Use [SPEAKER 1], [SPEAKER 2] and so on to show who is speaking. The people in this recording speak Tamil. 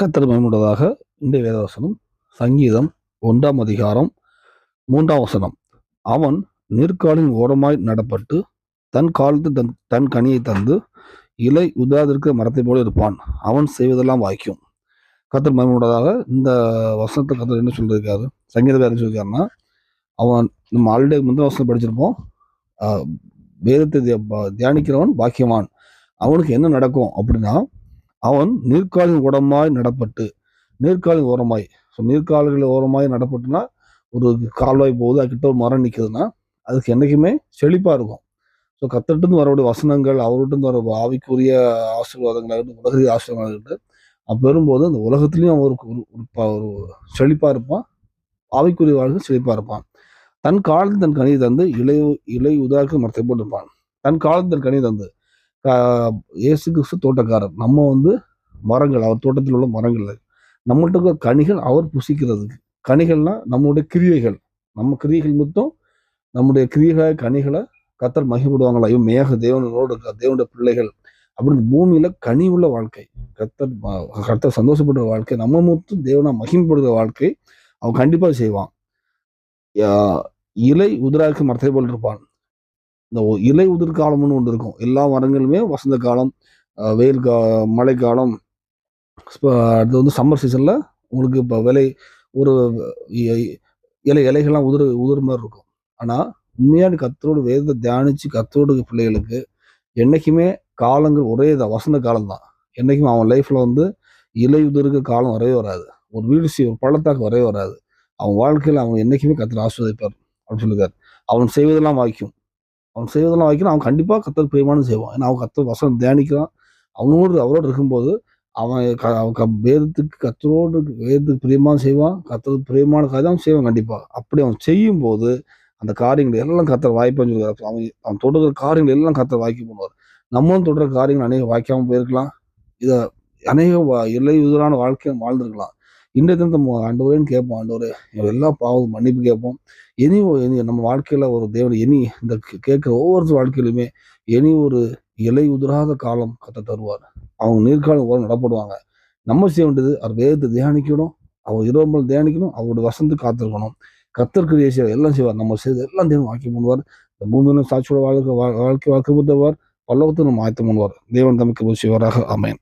[SPEAKER 1] கத்தர் மேம்படுவதாக இன்றைய வேதவசனம் சங்கீதம் ஒன்றாம் அதிகாரம் மூன்றாம் வசனம். அவன் நீர்க்காலின் ஓரமாய் நடப்பட்டு தன் காலத்து தன் தன் கனியை தந்து இலை உதாதிருக்கிற மரத்தை போல இருப்பான். அவன் செய்வதெல்லாம் வாய்க்கும். கத்தர் மேம்படுவதாக இந்த வசனத்தை கத்தர் என்ன சொல்லியிருக்காரு சங்கீத வேறு சொல்லியிருக்காருன்னா அவன் நம்ம ஆல்ரெடி முந்தின வசனம் படிச்சிருப்போம். வேதத்தை தியா- தியானிக்கிறவன் பாக்கியவான். அவனுக்கு என்ன நடக்கும் அப்படின்னா அவன் நீர்க்காலின் ஓரமாய் நடப்பட்டு நீர்க்காலின் ஓரமாய். ஸோ நீர்க்கால்கள் ஓரமாய் நடப்பட்டுனா ஒரு கால்வாய் போகுது அதுக்கிட்ட ஒரு மரம் நிற்குதுன்னா அதுக்கு என்றைக்குமே செழிப்பாக இருக்கும். ஸோ கத்தட்டு வரக்கூடிய வசனங்கள் அவர்கிட்ட வர ஆவிக்குரிய ஆசீர்வாதங்களாகட்டும் உலக ஆசீர்வாதங்களாகட்டும் அப்போ வரும்போது அந்த உலகத்துலேயும் அவருக்கு ஒரு ஒரு ஒரு செழிப்பாக இருப்பான். ஆவிக்குரிய வாழ்க்கை செழிப்பாக இருப்பான். தன் காலத்தில் தன் கனியை தந்து இலை இலை உதாக்கு மரத்தை போட்டிருப்பான். தன் காலத்தில் தன் கனியை தந்து இயேசு கிறிஸ்து தோட்டக்காரர். நம்ம வந்து மரங்கள் அவர் தோட்டத்தில் உள்ள மரங்கள். நம்மள்ட்ட கனிகள் அவர் புசிக்கிறதுக்கு. கனிகள்னா நம்மளுடைய கிரியைகள். நம்ம கிரியைகள் மொத்தம் நம்முடைய கிரியைகளை கனிகளை கத்தர் மகிழ்ப்படுவாங்களா ஐயோ மேக தேவனோடு தேவனுடைய பிள்ளைகள். அப்படின்னு பூமியில கனி உள்ள வாழ்க்கை. கத்தர் கத்தர் சந்தோஷப்படுற வாழ்க்கை நம்ம மொத்தம் தேவனா மகிம்படுகிற வாழ்க்கை அவன் கண்டிப்பா செய்வான். இலை உதிராக்கு மரத்தை போல் இருப்பான். இந்த இலை உதிர் காலம்னு ஒன்று இருக்கும். எல்லா மரங்களுமே வசந்த காலம் வெயில் கா மழைக்காலம் அடுத்து வந்து சம்மர் சீசனில் உங்களுக்கு இப்போ விலை ஒரு இலை இலைகள்லாம் உதிர் உதிர் மாதிரி இருக்கும். ஆனால் உண்மையான கத்தரோடு வேதத்தை தியானித்து கத்தரோடு பிள்ளைகளுக்கு என்றைக்குமே காலங்கள் ஒரே தான் வசந்த காலம் தான் என்றைக்குமே அவன் லைஃப்பில் வந்து இலை உதிர்க்க காலம் வரவே வராது. ஒரு வீழ்ச்சி ஒரு பள்ளத்தாக்கு வரவே வராது. அவன் வாழ்க்கையில் அவன் என்றைக்குமே கத்திர ஆஸ்வதிப்பார் அப்படின்னு சொல்லியிருக்காரு அவன் செய்வதெல்லாம் வாய்க்கும். அவன் செய்வதெல்லாம் வைக்கணும். அவன் கண்டிப்பாக கத்தர் பிரியமானது செய்வான். ஏன்னா அவன் கத்தர் வசனம் தியானிக்கிறான். அவனோடு அவரோடு இருக்கும்போது அவன் க- அவன் க- வேதத்துக்கு கத்தரோடு வேதத்துக்கு பிரியமான செய்வான். கத்தருக்கு பிரியமான காரியம் அவன் செய்வான் கண்டிப்பாக அப்படி அவன் செய்யும்போது அந்த காரியங்கள் எல்லாம் கத்தர் வாய்ப்புன்னு சொல்லுவார். அவன் அவன் தொடர்கிற காரியங்கள் எல்லாம் கத்தர் வாய்க்கு பண்ணுவார். நம்மளும் தொடர்கிற காரியங்கள் அநேக வாய்க்காமல் போயிருக்கலாம். இதை அநேக வா- எல்லை உதிரான வாழ்க்கையை வாழ்ந்துருக்கலாம். இன்றைய தினத்தை மு- ஆண்டவரேன்னு கேட்போம். ஆண்டவர் எல்லாம் எல்லா பாவம் மன்னிப்பு கேட்போம். இனி நம்ம வாழ்க்கையில் ஒரு தேவன் இனி இந்த கே- கேட்கிற ஒவ்வொரு வாழ்க்கையிலுமே இனி ஒரு இலை உதிராத காலம் கத்த தருவார். அவங்க நீர்காலம் ஓரம் நடப்படுவாங்க. நம்ம செய்ய வேண்டியது அவர் வேதத்தை தியானிக்கணும். அவர் இரவு தியானிக்கணும். அவரோட வசந்து காத்திருக்கணும். கத்தர் செய்வார் எல்லாம் செய்வார். நம்ம செய்து எல்லாம் தேவன் வாக்கி பண்ணுவார். இந்த பூமியிலும் சாட்சியோட வாழ்க்கை வா- வாழ்க்கை வாக்கு புத்தவர் பல்லவத்தை நம்ம ஆயத்தம் பண்ணுவார். தேவன் தமக்கு செய்வாராக. அமையன்